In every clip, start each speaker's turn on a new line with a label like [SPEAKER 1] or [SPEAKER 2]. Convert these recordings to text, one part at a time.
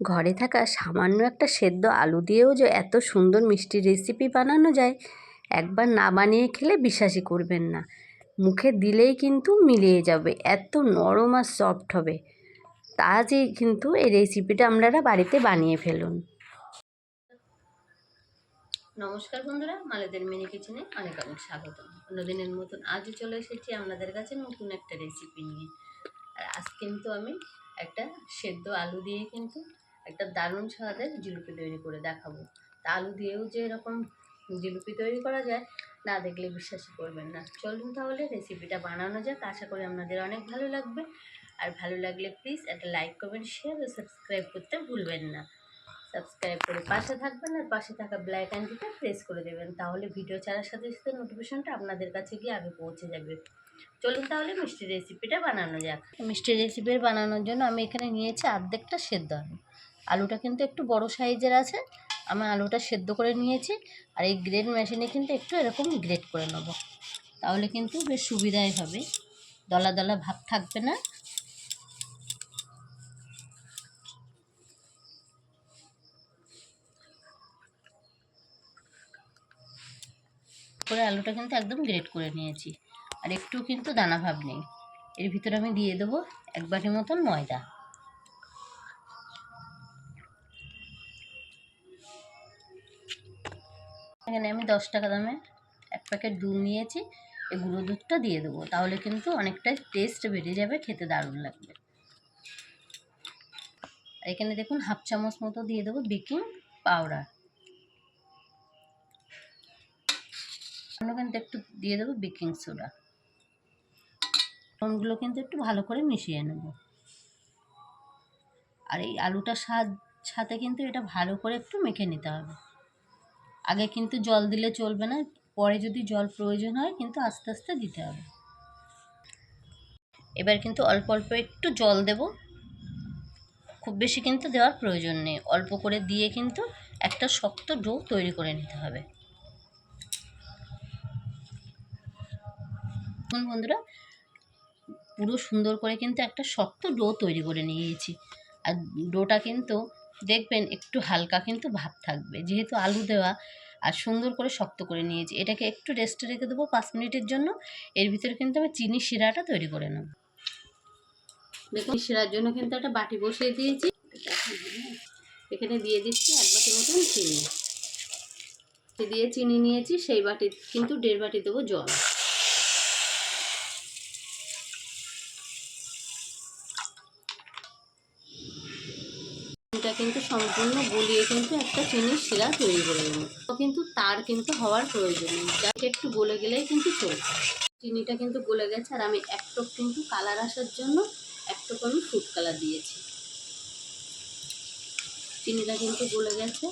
[SPEAKER 1] ঘরে থাকা সামান্য একটা সেদ্ধ আলু দিয়েও যে এত সুন্দর মিষ্টি রেসিপি বানানো যায়, একবার না বানিয়ে খেলে বিশ্বাসই করবেন না। মুখে দিলেই কিন্তু মিলিয়ে যাবে, এত নরম আর সফট হবে। তাজই কিন্তু এই রেসিপিটা আপনারা বাড়িতে বানিয়ে ফেলুন। নমস্কার বন্ধুরা মালেদের মিনি কিচেনে অনেক অনেক স্বাগত। অন্যদিনের মতন আজও চলে এসেছি আপনাদের কাছে নতুন একটা রেসিপি নিয়ে। আর আজ কিন্তু আমি একটা সেদ্ধ আলু দিয়ে কিন্তু একটা দারুণ স্বাদের জিলিপি তৈরি করে দেখাবো। তা আলু দিয়েও যে এরকম জিলিপি তৈরি করা যায়, না দেখলে বিশ্বাসই করবেন না। চলুন তাহলে রেসিপিটা বানানো যাক, আশা করি আপনাদের অনেক ভালো লাগবে। আর ভালো লাগলে প্লিজ একটা লাইক করবেন শেয়ার ও সাবস্ক্রাইব করতে ভুলবেন না। সাবস্ক্রাইব করে পাশে থাকবেন আর পাশে থাকা ব্ল্যাক অ্যান্ডিটা প্রেস করে দেবেন। তাহলে ভিডিও ছাড়ার সাথে সাথে নোটিফিকেশনটা আপনাদের কাছে গিয়ে আগে পৌঁছে যাবে। চলুন তাহলে মিষ্টি রেসিপিটা বানানো যাক। মিষ্টি রেসিপির বানানোর জন্য আমি এখানে নিয়েছি অর্ধেকটা সেদ্ধ আলু। আলুটা কিন্তু একটু বড় সাইজের আছে। আমি আলুটা সেদ্ধ করে নিয়েছি আর এই গ্রেড মেশিনে কিন্তু একটু এরকম গ্রেড করে নেব। তাহলে কিন্তু বেশ সুবিধাই হবে। দলা দলা ভাব থাকবে না। করে আলুটা কিন্তু একদম গ্রেট করে নিয়েছি। আর একটু কিন্তু দানা ভাব নেই। এর ভিতরে আমি দিয়ে দেবো এক বাটি মতন ময়দা। এখানে আমি দশ টাকা দামে এক প্যাকেট দুধ নিয়েছি, এই গুঁড়ো দুধটা দিয়ে দেবো। তাহলে কিন্তু অনেকটাই টেস্ট বেড়ে যাবে, খেতে দারুণ লাগবে। এখানে দেখুন হাফ চামচ মতো দিয়ে দেবো বেকিং পাউডার কিন্তু একটু দিয়ে দেবো বেকিং সোডা। ফোনগুলো কিন্তু একটু ভালো করে মিশিয়ে নেব। আর এই আলুটার সাথে কিন্তু এটা ভালো করে একটু মেখে নিতে হবে। আগে কিন্তু জল দিলে চলবে না, পরে যদি জল প্রয়োজন হয় কিন্তু আস্তে আস্তে দিতে হবে। এবার কিন্তু অল্প অল্প একটু জল দেব। খুব বেশি কিন্তু দেওয়ার প্রয়োজন নেই, অল্প করে দিয়ে কিন্তু একটা শক্ত ডো তৈরি করে নিতে হবে। দেখুন বন্ধুরা, পুরো সুন্দর করে কিন্তু একটা শক্ত ডো তৈরি করে নিয়েছি। আর ডোটা কিন্তু দেখবেন একটু হালকা কিন্তু ভাব থাকবে, যেহেতু আলু দেওয়া আর সুন্দর করে শক্ত করে নিয়েছি। এটাকে একটু রেস্টে রেখে দেবো পাঁচ মিনিটের জন্য। এর ভিতরে কিন্তু আমি চিনি শিরাটা তৈরি করে নেব। দেখুন, শিরার জন্য কিন্তু একটা বাটি বসিয়ে দিয়েছি। এখানে দিয়ে দিচ্ছি এক বাটি মতন চিনি। দিয়ে চিনি নিয়েছি, সেই বাটি কিন্তু দেড় বাটি দেবো জল। এটা কিন্তু সম্পূর্ণ গলিয়ে কিন্তু একটা চিনির শিরা তৈরি করে তো কিন্তু তার কিন্তু হওয়ার প্রয়োজন নেই। যাকে, একটু গলে গেলেই কিন্তু চলবে। চিনিটা কিন্তু গলে গেছে আর আমি এক টপ কিন্তু কালার আসার জন্য এক টপ আমি ফুড কালার দিয়েছি। চিনিটা কিন্তু গলে গেছে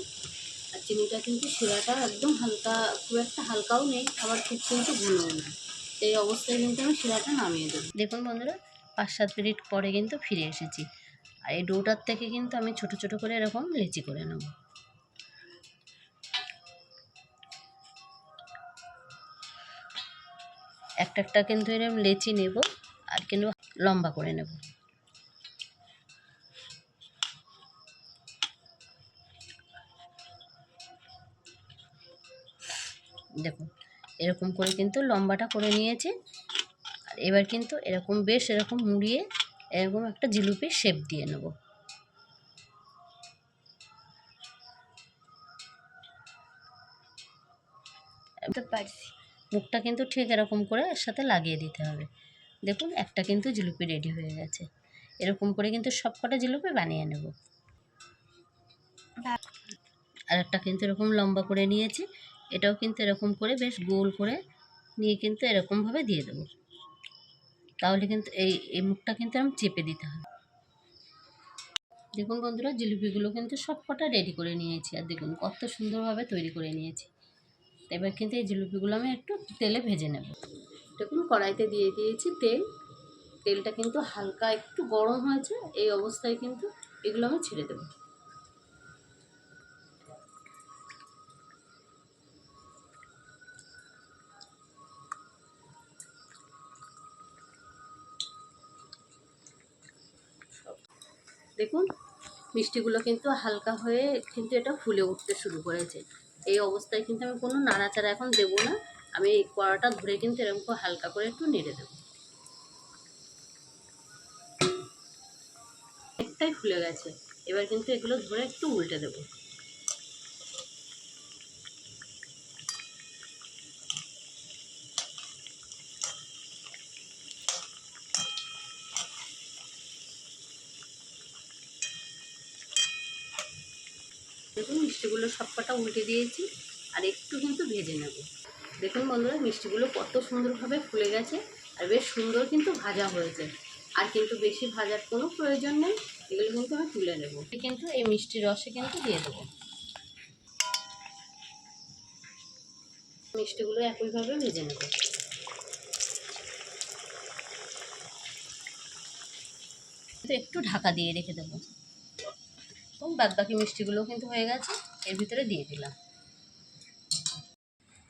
[SPEAKER 1] আর চিনিটা কিন্তু শিরাটা একদম হালকা, খুব একটা হালকাও নেই, আবার খুব কিন্তু ঘনও নেই এই অবস্থায় কিন্তু আমি শিরাটা নামিয়ে দেবো। দেখুন বন্ধুরা, পাঁচ সাত মিনিট পরে কিন্তু ফিরে এসেছি। আর এই ডোটার থেকে কিন্তু আমি ছোট ছোট করে এরকম লেচি করে নেব। একটা একটা কিন্তু এরকম লেচি নেব আর কিন্তু লম্বা করে নেব। দেখুন, এরকম করে কিন্তু লম্বাটা করে নিয়েছি। আর এবার কিন্তু এরকম বেশ এরকম মুড়িয়ে এরকম একটা জিলিপির শেপ দিয়ে নেব। মুখটা কিন্তু ঠিক এরকম করে এর সাথে লাগিয়ে দিতে হবে। দেখুন, একটা কিন্তু জিলিপি রেডি হয়ে গেছে। এরকম করে কিন্তু সব কটা জিলিপি বানিয়ে নেব। আর একটা কিন্তু এরকম লম্বা করে নিয়েছি। এটাও কিন্তু এরকম করে বেশ গোল করে নিয়ে কিন্তু এরকমভাবে দিয়ে দেবো। তাহলে কিন্তু এই এই মুখটা কিন্তু আমি চেপে দিতে হবে। দেখুন বন্ধুরা, জিলিপিগুলো কিন্তু সব কটা রেডি করে নিয়েছি। আর দেখুন কত সুন্দরভাবে তৈরি করে নিয়েছি। এবার কিন্তু এই জিলিপিগুলো আমি একটু তেলে ভেজে নেব। দেখুন কড়াইতে দিয়ে দিয়েছি তেল। তেলটা কিন্তু হালকা একটু গরম হয়েছে, এই অবস্থায় কিন্তু এগুলো আমি ছেড়ে দেবো। দেখুন, মিষ্টিগুলো কিন্তু হালকা হয়ে কিন্তু এটা ফুলে উঠতে শুরু করেছে। এই অবস্থায় কিন্তু আমি কোনো নাড়াচাড়া এখন দেবো না। আমি এই কড়াটা ধরে কিন্তু এরকম করে হালকা করে একটু নেড়ে দেবো। একটাই ফুলে গেছে। এবার কিন্তু এগুলো ধরে একটু উল্টে দেবো। দেখুন মিষ্টিগুলো সবকটা উল্টে দিয়েছি, আর একটু কিন্তু ভেজে নেব। দেখুন বন্ধুরা, মিষ্টিগুলো কত সুন্দরভাবে ফুলে গেছে, আর বেশ সুন্দর কিন্তু ভাজা হয়েছে। আর কিন্তু বেশি ভাজার কোনো প্রয়োজন নেই, এগুলো কিন্তু আমি তুলে নেব। কিন্তু এই মিষ্টির রসে কিন্তু দিয়ে দেবো। মিষ্টিগুলো একইভাবে ভেজে নেব। একটু ঢাকা দিয়ে রেখে দেবো। বাদ বাকি মিষ্টিগুলো কিন্তু হয়ে গেছে। এর ভিতরে দিয়ে দিলাম।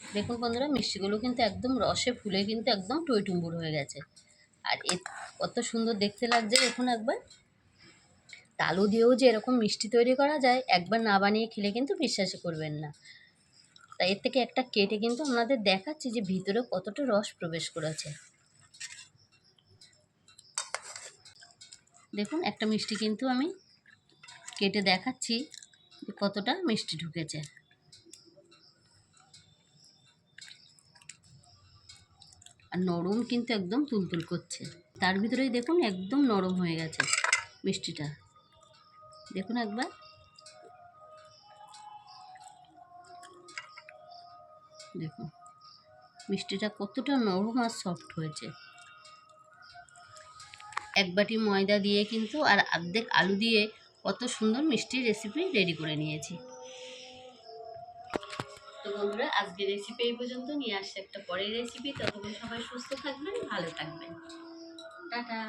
[SPEAKER 1] দেখুন বন্ধুরা, মিষ্টিগুলো কিন্তু একদম রসে ফুলে কিন্তু একদম টইটুম্বুর হয়ে গেছে। আর এ কত সুন্দর দেখতে লাগছে, দেখুন একবার। তালু দিয়েও যে এরকম মিষ্টি তৈরি করা যায়, একবার না বানিয়ে খেলে কিন্তু বিশ্বাসই করবেন না। তাই এর থেকে একটা কেটে কিন্তু আপনাদের দেখাচ্ছি যে ভিতরে কতটা রস প্রবেশ করেছে। দেখুন, একটা মিষ্টি কিন্তু আমি কেটে দেখাচ্ছি কতটা মিষ্টি ঢুকেছে। আর নরম কিন্তু একদম তুলতুল করছে। তার ভিতরেই দেখুন একদম নরম হয়ে গেছে মিষ্টিটা। দেখুন একবার। দেখুন, মিষ্টিটা কতটা নরম আর সফট হয়েছে। এক বাটি ময়দা দিয়ে কিন্তু আর অর্ধেক আলু দিয়ে কত সুন্দর মিষ্টি রেসিপি রেডি করে নিয়েছি। তো বন্ধুরা আজকে রেসিপি এই পর্যন্ত। নিয়ে আসছে একটা পরের রেসিপি ততক্ষণ সবাই সুস্থ থাকবেন, ভালো থাকবেন। টাটা।